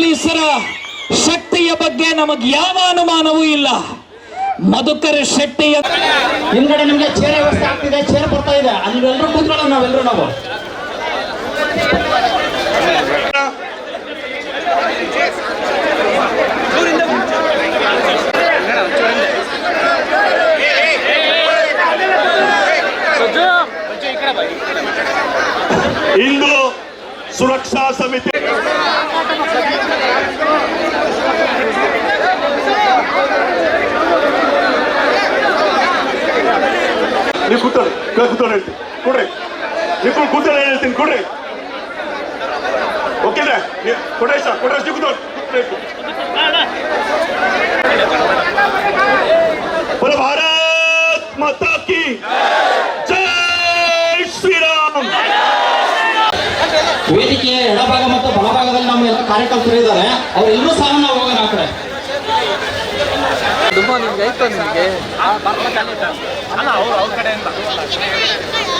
ಪೊಲೀಸರ ಶಕ್ತಿಯ ಬಗ್ಗೆ ನಮಗೆ ಯಾವ ಅನುಮಾನವೂ ಇಲ್ಲ. ಮಧುಕರ ಶೆಟ್ಟಿಯ ಹಿಂದ್ಗಡೆ ನಿಮಗೆ ಚೇರ್ ವ್ಯವಸ್ಥೆ ಆಗ್ತಿದೆ, ಚೇರ್ ಬರ್ತಾ ಇದೆ. ಅಲ್ಲಿ ಎಲ್ಲರೂ ನಾವೆಲ್ಲರೂ ನಾವು. ಇಂದು ಸುರಕ್ಷಾ ಸಮಿತಿ ನೀವು ಕೂತ್ಕೊಳ್ಳಿ ಕ- ಕೂತ್ಕೊಂಡು ಹೇಳ್ತೀನಿ ಕೊಡ್ರಿ ನೀವು ಕೂತ್ಕೊಂಡು ಹೇಳ್ತೀನಿ ಕೊಡ್ರಿ ಓಕೆನಾ ಕೊಡೇಶ ಕೊಡೇಶ ನೀವು ಕೂತ್ಕೊಳ್ಳಿ बोलो भारत माता की जय श्री राम ವೇದಿಕೆಯ ಎಡಭಾಗ ಮತ್ತು ಬಲಭಾಗದಲ್ಲಿ ನಮ್ಮ ಎಲ್ಲ ಕಾರ್ಯಕರ್ತರು ಇದ್ದಾರೆ ಅವರೆಲ್ಲರೂ ಸಹ ನಾವು ಹೋಗೋಣ ಆ ಕಡೆ ತುಂಬ ನಿಮ್ಗೆ? ಆಯ್ತು ನಿಮಗೆ